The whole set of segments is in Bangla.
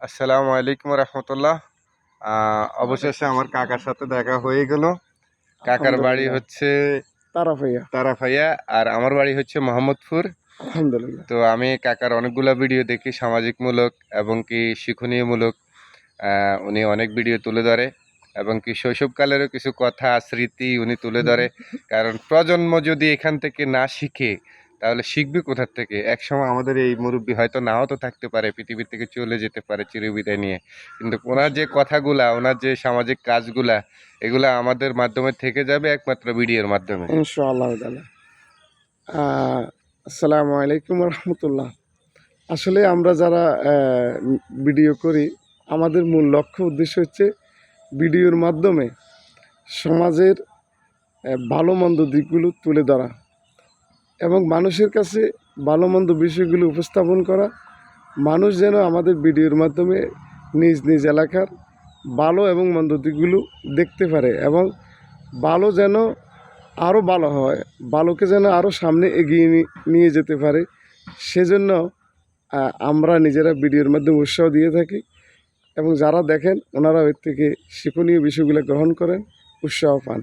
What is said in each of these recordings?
আসসালামু আলাইকুম রহমতুল্লাহ। অবশেষে আমার কাকার সাথে দেখা হয়ে গেল। কাকার বাড়ি হচ্ছে তারাফাইয়া। আর আমার বাড়ি হচ্ছে মোহাম্মদপুর। আলহামদুলিল্লাহ। তো আমি কাকার অনেকগুলো ভিডিও দেখি সামাজিকমূলক এবং কি শিক্ষণীয়মূলক। উনি অনেক ভিডিও তুলে ধরে এবং কি শৈশবকালেরও কিছু কথা স্মৃতি উনি তুলে ধরে। কারণ প্রজন্ম যদি এখান থেকে না শিখে তাহলে শিখবে কোথার থেকে? একসময় আমাদের এই মুরব্বী হয়তো নাও তো থাকতে পারে পৃথিবীর থেকে চলে যেতে পারে চিরবিদায় নিয়ে। কিন্তু ওনার যে কথাগুলা, ওনার যে সামাজিক কাজগুলা, এগুলা আমাদের মাধ্যমে থেকে যাবে একমাত্র ভিডিওর মাধ্যমে। আসসালামু আলাইকুম রহমতুল্লাহ। আসলে আমরা যারা ভিডিও করি, আমাদের মূল লক্ষ্য, উদ্দেশ্য হচ্ছে ভিডিওর মাধ্যমে সমাজের ভালো মন্দ দিকগুলো তুলে ধরা। এবং মানুষের কাছে ভালো মন্দ বিষয়গুলো উপস্থাপন করা, মানুষ যেন আমাদের ভিডিওর মাধ্যমে নিজ নিজ এলাকার ভালো এবং মন্দ দিকগুলো দেখতে পারে এবং ভালো যেন আরও ভালো হয়, ভালোকে যেন আরও সামনে এগিয়ে নিয়ে যেতে পারে, সেজন্য আমরা নিজেরা ভিডিওর মাধ্যমে উৎসাহ দিয়ে থাকি এবং যারা দেখেন ওনারা এর থেকে শিক্ষণীয় বিষয়গুলো গ্রহণ করেন, উৎসাহ পান।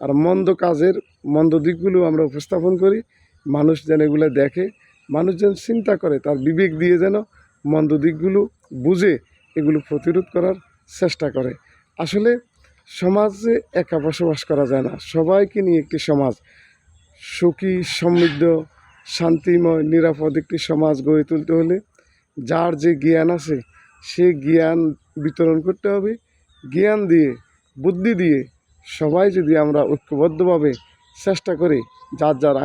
আর মন্দ কাজের মন্দ দিকগুলো আমরা উপস্থাপন করি মানুষ যেন এগুলো দেখে, মানুষ যেন চিন্তা করে, তার বিবেক দিয়ে যেন মন্দ দিকগুলো বুঝে এগুলো প্রতিরোধ করার চেষ্টা করে। আসলে সমাজে একা বসবাস করা যায় না। সবাইকে নিয়ে একটি সমাজ, সুখী, সমৃদ্ধ, শান্তিময়, নিরাপদ একটি সমাজ গড়ে তুলতে হলে যার যে জ্ঞান আছে, সে জ্ঞান বিতরণ করতে হবে। জ্ঞান দিয়ে, বুদ্ধি দিয়ে সবাই যদি আমরা ঐক্যবদ্ধভাবে চেষ্টা করি যার যার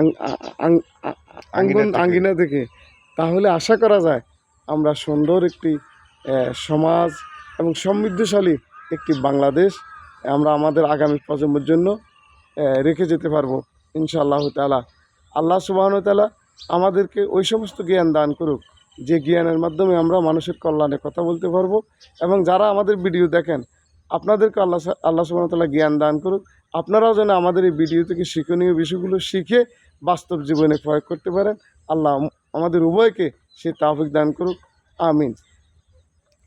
আঙ্গন আঙ্গিনা থেকে। তাহলে আশা করা যায় আমরা সুন্দর একটি সমাজ এবং সমৃদ্ধশালী একটি বাংলাদেশ আমরা আমাদের আগামী প্রজন্মের জন্য রেখে যেতে পারব। ইনশাআল্লাহ তালা আল্লাহ সুবাহন তালা আমাদেরকে ওই সমস্ত জ্ঞান দান করুক যে জ্ঞানের মাধ্যমে আমরা মানুষের কল্যাণে কথা বলতে পারব এবং যারা আমাদের ভিডিও দেখেন আপনাদেরকে আল্লাহ আল্লাহ সুবাহ তালা জ্ঞান দান করুক। আপনারাও যেন আমাদের এই ভিডিও থেকে শিক্ষণীয় বিষয়গুলো শিখে বাস্তব জীবনে প্রয়োগ করতে পারেন। আল্লাহ আমাদের উভয়কে সে তাফিক দান করুক। আমিন।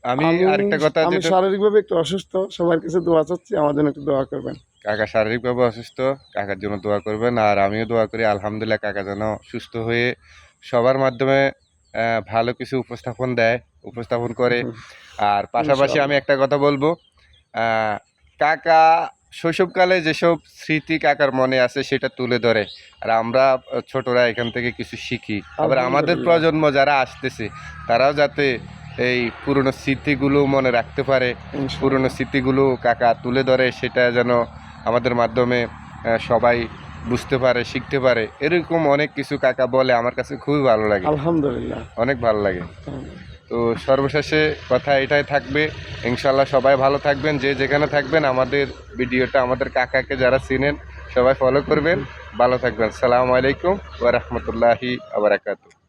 আমি আরেকটা কথা আমি শারীরিকভাবে একটু অসুস্থ। সবার কাছে দোয়া চাচ্ছি আমার জন্য একটু দোয়া করবেন। কাকা শারীরিকভাবে অসুস্থ কাকার জন্য দোয়া করবেন। আর আমিও দোয়া করি আলহামদুলিল্লাহ কাকা যেন সুস্থ হয়ে সবার মাধ্যমে ভালো কিছু উপস্থাপন দেয় উপস্থাপন করে। আর পাশাপাশি আমি একটা কথা বলব কাকা শৈশবকালে যেসব স্মৃতি কাকার মনে আছে সেটা তুলে ধরে। আর আমরা ছোটরা এখান থেকে কিছু শিখি। আবার আমাদের প্রজন্ম যারা আসতেছে তারাও যাতে এই পুরনো স্মৃতিগুলো মনে রাখতে পারে। পুরনো স্মৃতিগুলো কাকা তুলে ধরে সেটা যেন আমাদের মাধ্যমে সবাই বুঝতে পারে শিখতে পারে। এরকম অনেক কিছু কাকা বলে আমার কাছে খুবই ভালো লাগে। আলহামদুলিল্লাহ। অনেক ভালো লাগে। তো সর্বশেষে কথা এটাই থাকবে। ইনশাল্লাহ সবাই ভালো থাকবেন, যে যেখানে থাকবেন আমাদের ভিডিওটা আমাদের কাকাকে যারা চিনেন সবাই ফলো করবেন। ভালো থাকবেন। সালামু আলাইকুম ওয়া রাহমাতুল্লাহি ওয়া বারাকাতুহু।